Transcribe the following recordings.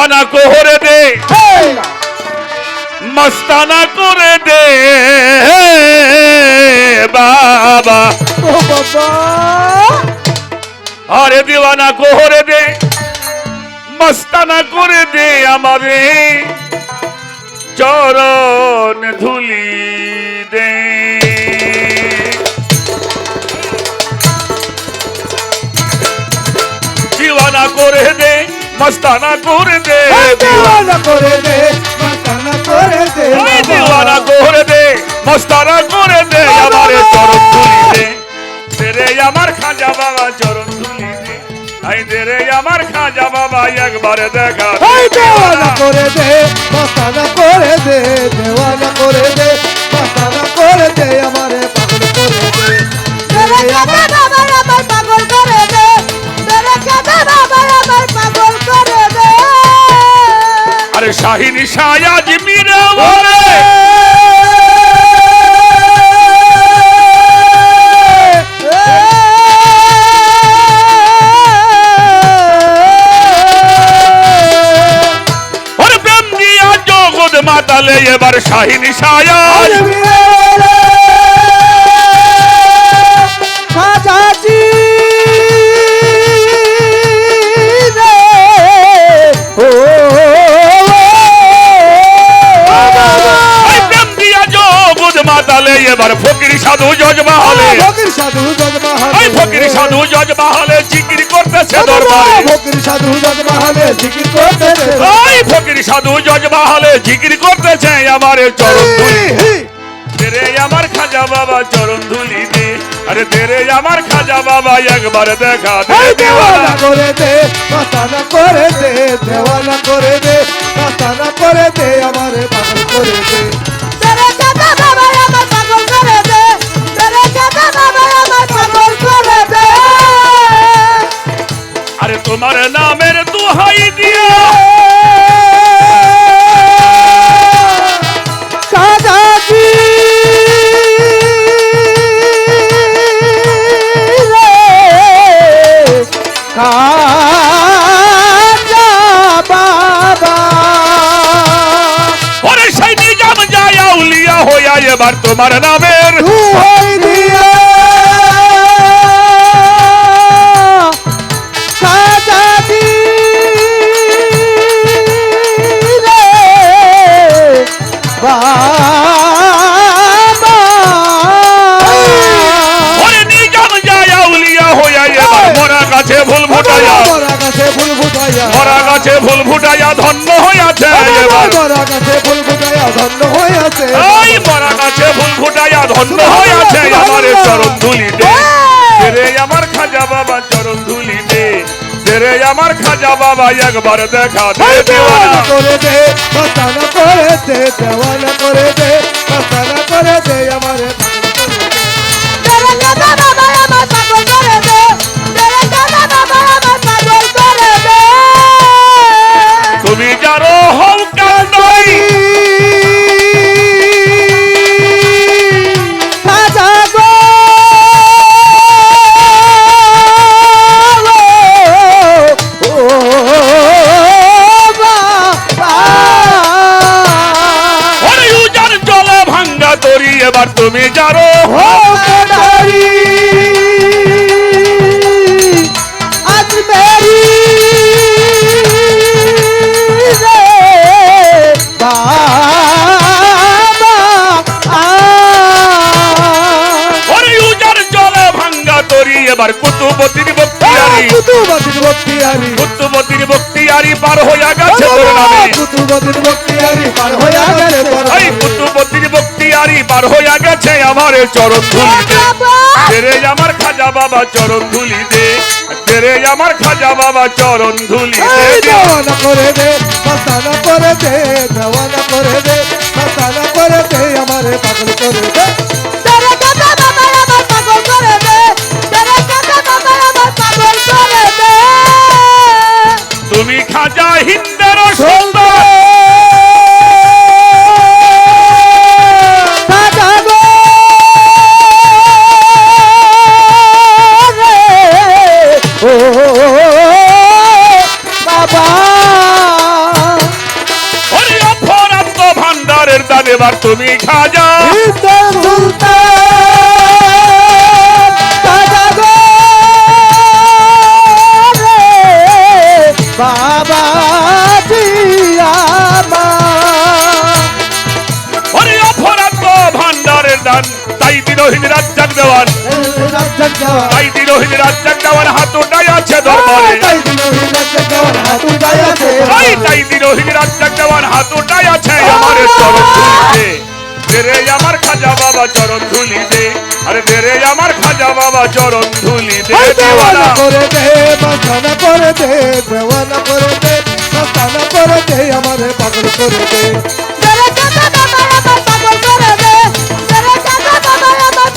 দিওয়ানা কোহরে দে। মস্তানা করে দে। বাবা। আরে দিওয়ানা কোহরে দে। মস্তানা করে দে আমারে। চরণ ধুলি দে। দিওয়ানা করে দে। মস্তানা করে দে। দিওয়ানা করে দে মাতানা করে দে। দিওয়ানা করে দে মস্তানা করে দে আমারে চরণ ধুলি দে। তেরে আমার খাজা বাবা চরণ ধুলি দে। আই তেরে আমার খাজা বাবা একবারে দেখা দে। এই দেওয়ানা করে দে মাতানা করে দে দেওয়ানা করে দে মাতানা করে দে আমারে পাগল করে দে। তেরে আমার শাহিনী সায়াজ মিরা মাতালে এবার শাহিনী সায়াজ মাতালে এবার ফকির সাধু জজমা হলে ফকির সাধু ফকির জজমা হলে জিকির করতেছে দরবারে। ফকির সাধু জজমাহালে জিকির করতেছে। ওই ফকির সাধু জজমা হলে জিকির করতেছে আমারে চরণ ধুলি তেরে আমার খাজা বাবা চরণ ধুলি দে আরে তেরে আমার খাজা বাবা একবার দেখা দে এই দেওয়ানা। করে দে মাতানা করে দে দেওয়ানা করে দে করে দে আমারে পাগল করে দে। তেরে কাঁধে বাবা আরে তোমার নামের দুহাই দিয়া। এবার তোমার নামের ধন্য হইয়াছে। মরা গাছে ফুল ফুটাইয়া ধন্য হইয়াছে। এই মরা গাছে ফুল ফুটাইয়া ধন্য হইয়াছে আমার চরণ ধুলি দে আমার খাজা বাবা চরণ ধুলি দে তেরে আমার খাজা বাবা একবার দেখা দে দেওয়ানা। দেওয়ানা। করে দে মাতানা করে দে দেওয়ানা করে দে মাতানা করে দে আমারে। পাগল করে দে। তেরে কাঁধে বাবা বক্তিয়ারি। কুতুবতীর বক্তিয়ারি পার হইয়া গেছে তোর নামে। কুতুবদিন বক্তিয়ারি পার হইয়া গেলে তোর এই কুতুবতীর বক্তিয়ারি পার হইয়া গেছে আমার চরণ ধুলি দে তেরে আমার খাজা বাবা চরণ ধুলি দে তেরে আমার খাজা বাবা চরণ ধুলি দে দেওয়ানা করে দে মাতানা করে দে দেওয়ানা করে দে। এবার তুমি খাজা। বাবা অপরাধ ভান্ডারের দান। তাই বিরোহী দেওয়া তাই দিনহীন রাজ্জাক দেওয়ান হাত উঠাই আছে দরবারে। তাই দিনহীন রাজ্জাক দেওয়ার হাত উঠাই আছে। তাই তাই রাজ্জাক দেওয়ান হাত উঠাই আছে আমার চরণ ধুলিতে তেরে আমার খাজা বাবা চরণ ধুলিতে আরে তেরে আমার খাজা বাবা চরণ ধুলিতে দেওয়ানা করে দে মাস্তানা করে দে দেওয়ানা করে দে মাস্তানা করে দে আমারে পাগল করে দে। তেরে কাকা বাবা আমার পাগল করে দে। তেরে কাকা বাবা আমার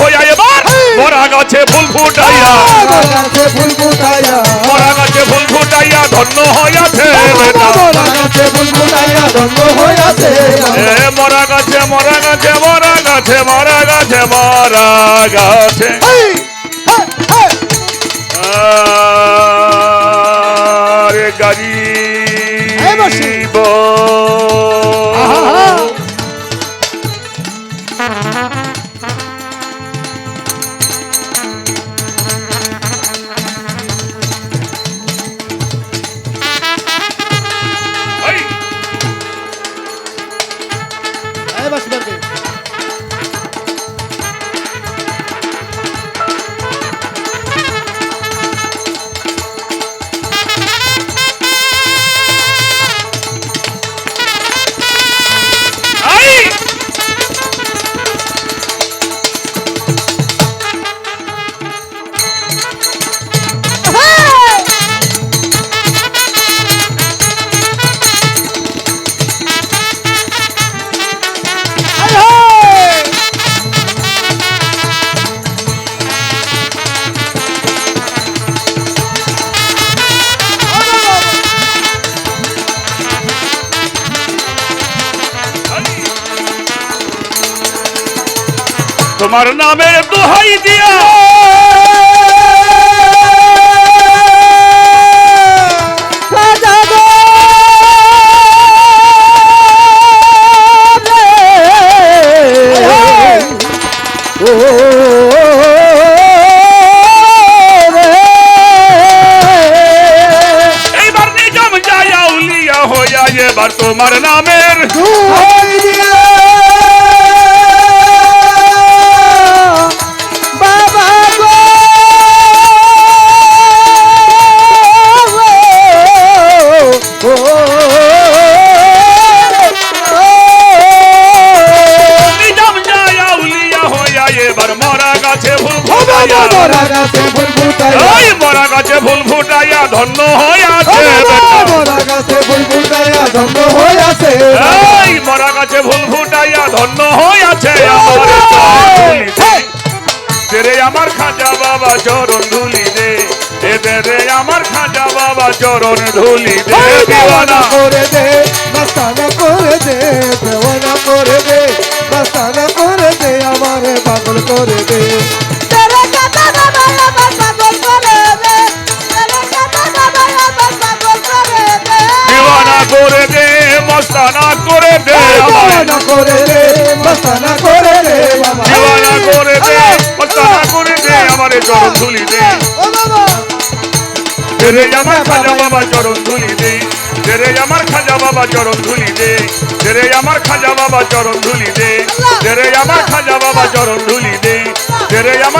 হইয়া এবার মরা গাছে ফুল ফুটাইয়া। ফুল ফুটাইয়া। ধন্য হইয়াছে গাছে এ মরা গাছে মরা গাছে মরা গাছে মরা গাছে মরা গাছে তোমার নামের দোহাই দিয়া। ফুল গাছে ফুল ফুটাইয়া। ওই মরা গাছে ফুল ফুটাইয়া ধন্য হইয়াছে বেটা। গাছে ফুল ফুটাইয়া ধন্য হইয়াছে গাছে ফুল ফুটাইয়া ধন্য হইয়াছে আমার তেরে আমার খাজা বাবা চরণ ধুলি দে। এ তেরে আমার খাজা বাবা চরণ ধুলি দে দেওয়ানা। করে দে মাস্তানা করে দে দেওয়ানা করে দে মাস্তানা করে দে আমারে পাগল করে দে। মস্তানা করে দে দেওয়ানা করে দে মাস্তানা করে দে দিওয়ানা করে দে মস্তানা করে দে আমার চরণ ধুলি দে। তেরে আমার খাজা বাবা চরণ ধুলি দে। তেরে আমার খাজা বাবা চরণ ধুলি দে। আমার খাজা বাবা চরণ ধুলি দে। আমার খাজা বাবা চরণ ধুলি দে। আমার